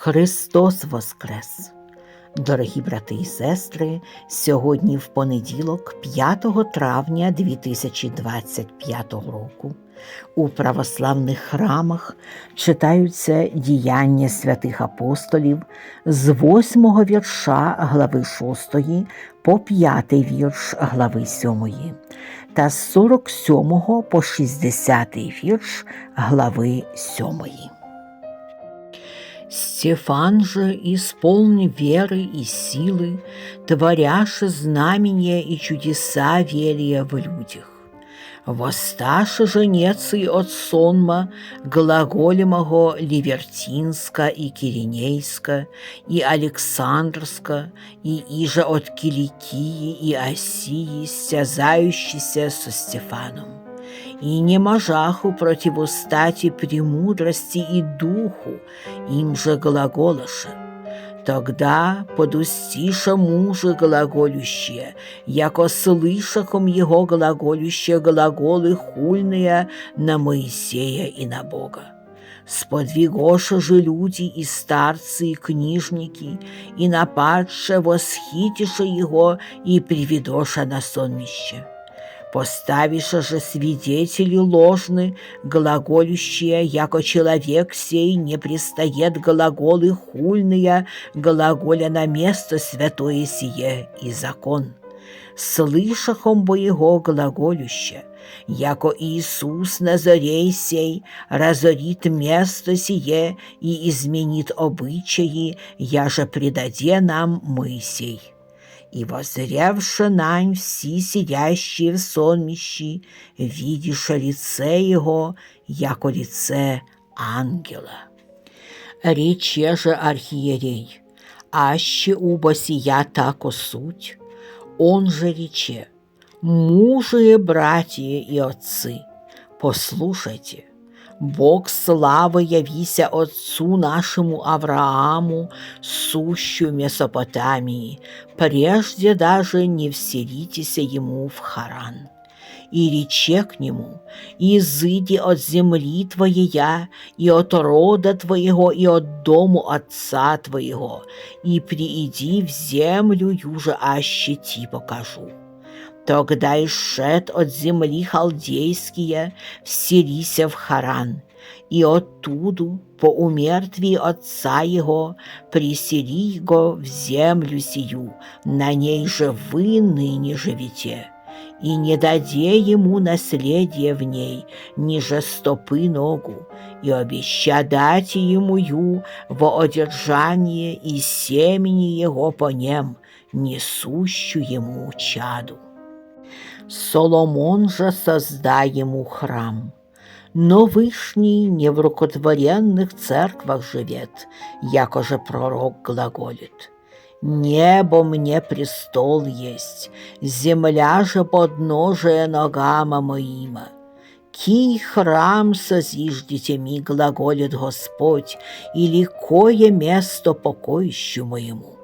Христос Воскрес! Дорогі брати і сестри, сьогодні в понеділок, 5 травня 2025 року, у православних храмах читаються діяння святих апостолів з 8 вірша глави 6 по 5 вірш глави 7 та з 47 по 60 вірш глави 7. Стефан же, исполни веры и силы, творяше знамения и чудеса велия в людях. Воссташе же нецы от сонма глаголемого Ливертинска и Киринейска, и Александрска, и иже от Киликии и Осии, стязающийся со Стефаном и не можаху противостати премудрости и духу, им же глаголоше. Тогда подустиша мужа глаголющие, яко слышахом его глаголющие глаголы хульные на Моисея и на Бога. Сподвигоша же люди и старцы, и книжники, и нападше восхитиша его и приведоша на сонмище. Поставиша же свидетели ложны, глаголющие, яко человек сей не пристает глаголы хульные, глаголя на место святое сие и закон. Слышахом бы его глаголюще, яко Иисус Назарей сей разорит место сие и изменит обычаи, я же предаде нам Моисей и воззревши нань все сидящие в сонмищи, видишь лице его, яко лице ангела. Рече же архиерей, аще убо сия тако суть, он же рече, мужи, братья и отцы, послушайте, Бог славы явися отцу нашему Аврааму, сущу Месопотамии, прежде даже не вселитесь ему в Харан. И рече к нему, «Изыди от земли твоей, и от рода твоего, и от дому отца твоего, и прииди в землю, юже аще ти покажу». Тогда ишет от земли халдейские вселися в Харан, и оттуду, по умертвии отца его, присели его в землю сию, на ней же вы ныне живете, и не даде ему наследие в ней, ниже стопы ногу, и обеща дать ему ю во одержание и семени его по нем, несущу ему чаду. Соломон же создай ему храм. Но Вышний не в рукотворенных церквах живет, якоже пророк глаголит. Небо мне престол есть, земля же подножие ногама моима. Кий храм созиждите ми, глаголит Господь, или кое место покоищу моему.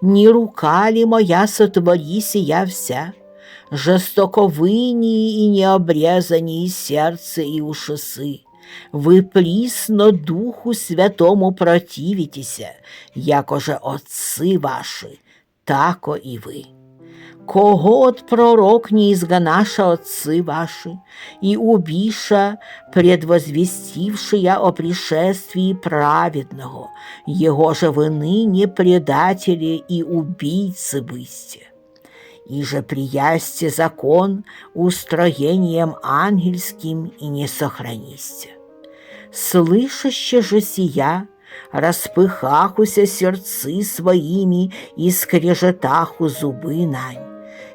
Не рука ли моя сотвори сия вся? жестоковыни и необрезани сердце и ушесы. Ви прісно Духу Святому противитеся, якоже отцы ваши, тако и вы. Кого от пророк не изгонаша отцы ваши, и убиша, предвозвестившия о пришествии праведного, его же вы ныне предатели и убийцы бысте и же приясьте закон устроением ангельским и не сохранисте. Слышаще же сия, распыхахуся сердцы своими и скрежетаху зубы нань.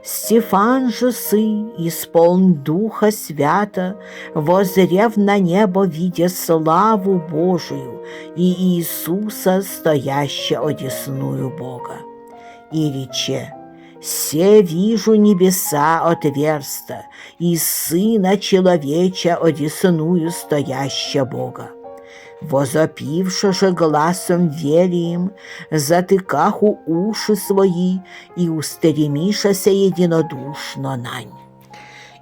Стефан же сы, исполн Духа Свята, возрев на небо, видя славу Божию и Иисуса, стоящего одесную Бога. И рече, Се вижу небеса отверста, и Сына Человеча одесную стояща Бога. Возопивши же гласом велием, затыкаху уши свои и устремишася единодушно нань.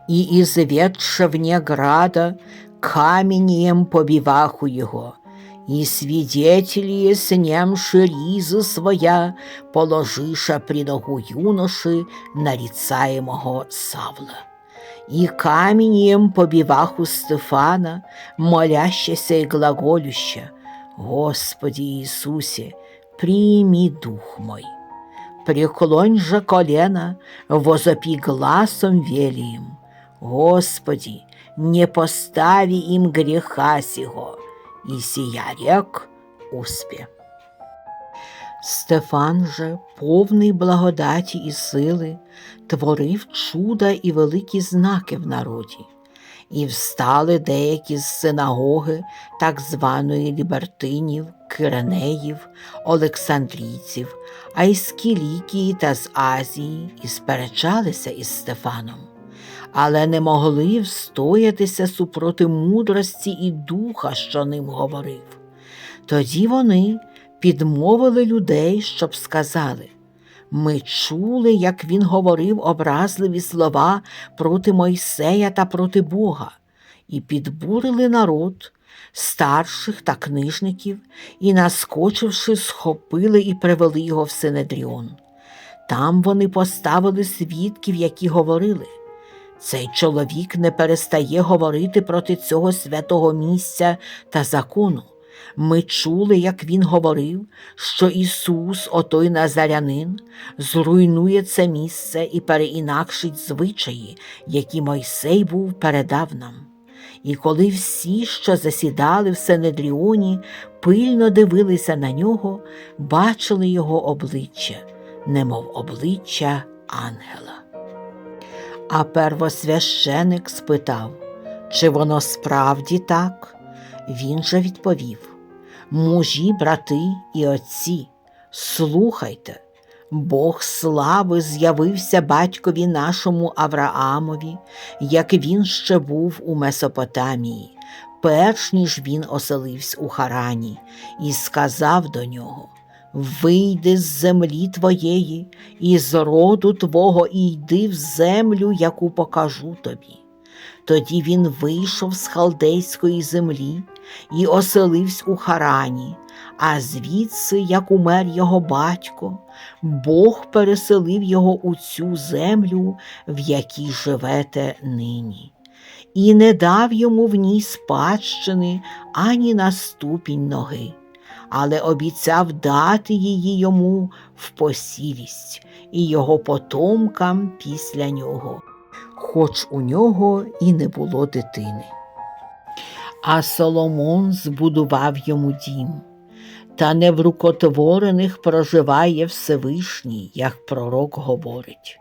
И изведша вне града, каменем побиваху его, и свидетели с немши ризы своя, положиша при ногу юноши нарицаемого Савла. І каменем побивах у Стефана, молящася и глаголюща, Господи Иисусе, прими дух мой. Преклонь же колено, возопи гласом велием, Господи, не постави им греха сего, и сия рек успе. Стефан же, повний благодаті і сили, творив чуда і великі знаки в народі, і встали деякі з синагоги так званої лібертинів, киренеїв, олександрійців, а й з Кілікії та з Азії, і сперечалися із Стефаном. Але не могли встоятися супроти мудрості і духа, що ним говорив. Тоді вони підмовили людей, щоб сказали ми чули, як він говорив образливі слова проти Мойсея та проти Бога, і підбурили народ, старших та книжників, і, наскочивши, схопили і привели його в Синедріон. Там вони поставили свідків, які говорили. Цей чоловік не перестає говорити проти цього святого місця та закону. Ми чули, як він говорив, що Ісус, отой Назарянин, зруйнує це місце і переінакшить звичаї, які Мойсей був передав нам. І коли всі, що засідали в Сенедріоні, пильно дивилися на нього, бачили його обличчя, немов обличчя ангела. А первосвященик спитав, чи воно справді так? Він же відповів мужі, брати і отці, слухайте, Бог слави з'явився батькові нашому Авраамові, як він ще був у Месопотамії, перш ніж він оселився у Харані, і сказав до нього: Вийди з землі твоєї, і з роду твого, і йди в землю, яку покажу тобі. Тоді він вийшов з халдейської землі і оселився у Харані, а звідси, як умер його батько, Бог переселив його у цю землю, в якій живете нині, і не дав йому в ній спадщини ані на ступінь ноги, але обіцяв дати її йому в посілість і його потомкам після нього хоч у нього і не було дитини. А Соломон збудував йому дім, та не в рукотворених проживає Всевишній, як пророк говорить.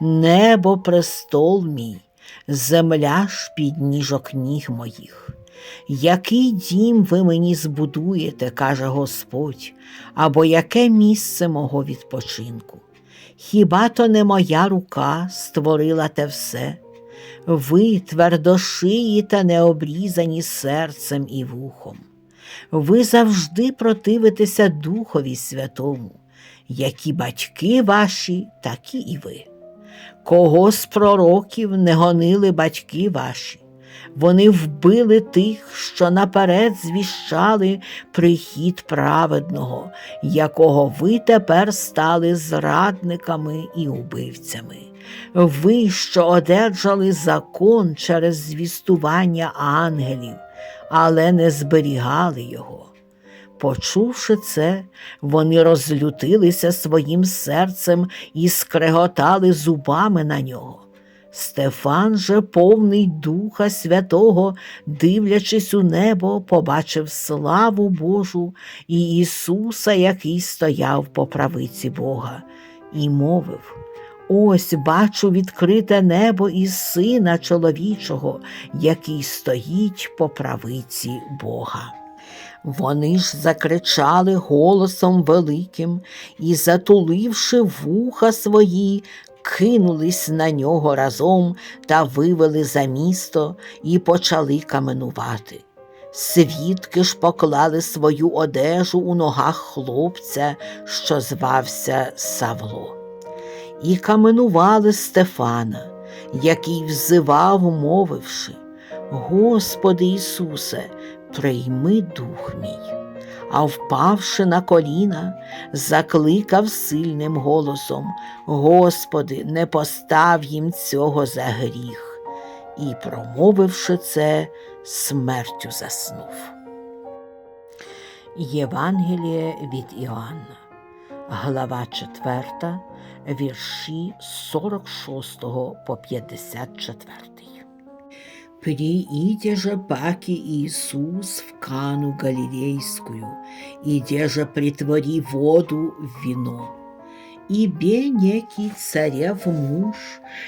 Небо престол мій, земля ж під ніжок ніг моїх. Який дім ви мені збудуєте, каже Господь, або яке місце мого відпочинку? Хіба то не моя рука створила те все? Ви твердошиї та необрізані серцем і вухом. Ви завжди противитеся Духові Святому, які батьки ваші, такі і ви. Кого з пророків не гонили батьки ваші, вони вбили тих, що наперед звіщали прихід праведного, якого ви тепер стали зрадниками і убивцями. Ви, що одержали закон через звістування ангелів, але не зберігали його. Почувши це, вони розлютилися своїм серцем і скреготали зубами на нього. Стефан же, повний Духа Святого, дивлячись у небо, побачив славу Божу і Ісуса, який стояв по правиці Бога, і мовив: Ось бачу відкрите небо і Сина чоловічого, який стоїть по правиці Бога. Вони ж закричали голосом великим і, затуливши вуха свої, кинулись на нього разом та вивели за місто і почали каменувати. Свідки ж поклали свою одежу у ногах хлопця, що звався Савло, і каменували Стефана, який взивав, мовивши: Господи Ісусе, прийми дух мій. А впавши на коліна, закликав сильним голосом Господи, не постав їм цього за гріх, і, промовивши це, смертю заснув. Євангеліє від Іоанна, глава 4, вірші 46 по 54. Прииде же паки Иисус в Кану Галилейскую, иде же притвори воду в вино. И бе некий царев муж,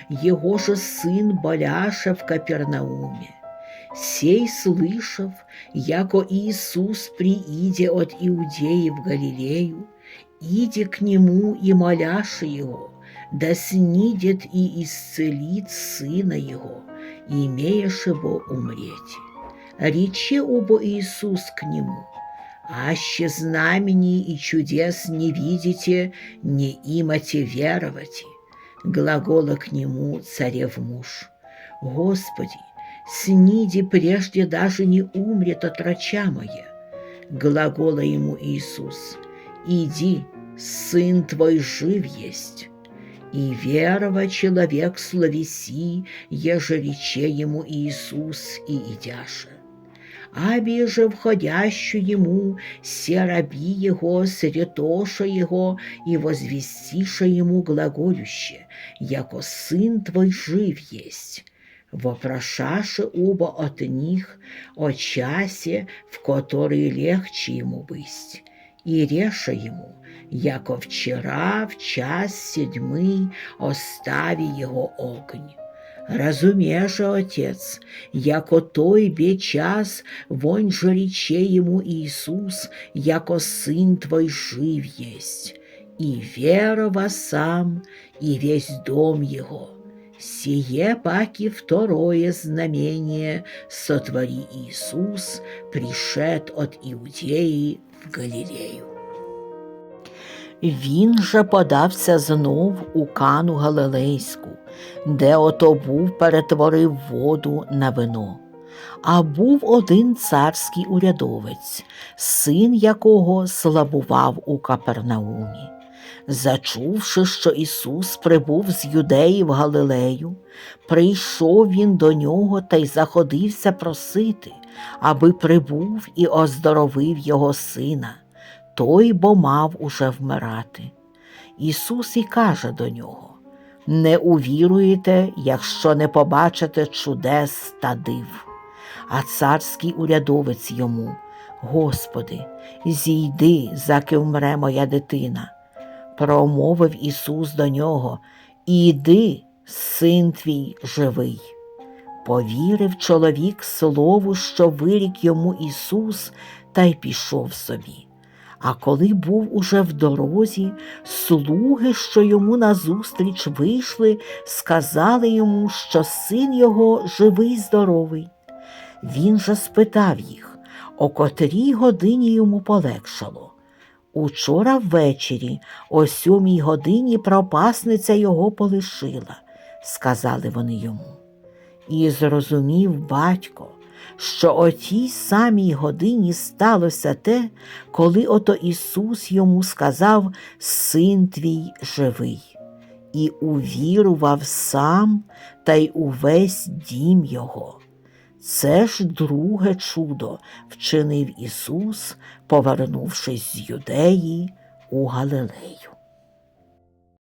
его же сын боляше в Капернауме. Сей слышав, яко Иисус прииде от Иудеи в Галилею, иди к нему и моляше его, да снидет и исцелит сына его, имеешь его умреть. Рече оба Иисус к нему, аще знамений и чудес не видите, не имате веровать. Глагола к нему царев муж. Господи, сниди прежде даже не умрет от рача моя. Глагола ему Иисус, иди, сын твой жив есть. И верова человек словеси, еже рече ему Иисус и идяше. Аби же входящу ему, все раби его, сретоша его, и возвестиша ему глаголюще, яко сын твой жив есть. Вопрошаше оба от них о часе, в который легче ему быть, и реша ему, яко вчера в час седьмий остави його огонь. Разумеешь, отец, яко той бе час, вонь же рече ему Иисус, яко сын твой жив есть, и верова сам, и весь дом его. Сие паки второе знамение сотвори Иисус, пришед от Иудеи в Галилею. Він же подався знов у кану Галилейську, де ото був перетворив воду на вино. А був один царський урядовець, син якого славував у Капернаумі. Зачувши, що Ісус прибув з юдеї в Галилею, прийшов він до нього та й заходився просити, аби прибув і оздоровив його сина той бо мав уже вмирати. Ісус і каже до нього не увіруєте, якщо не побачите чудес та див. А царський урядовець йому, Господи, зійди, заки вмре моя дитина. Промовив Ісус до нього Іди, син твій живий. Повірив чоловік слову, що вирік йому Ісус, та й пішов собі. А коли був уже в дорозі, слуги, що йому назустріч вийшли, сказали йому, що син його живий здоровий. Він же спитав їх, о котрій годині йому полегшало. Учора ввечері, о сьомій годині, пропасниця його полишила, сказали вони йому. І зрозумів батько, що о тій самій годині сталося те, коли ото Ісус йому сказав Син твій живий, і увірував сам та й увесь дім його. Це ж друге чудо вчинив Ісус, повернувшись з Юдеї у Галилею.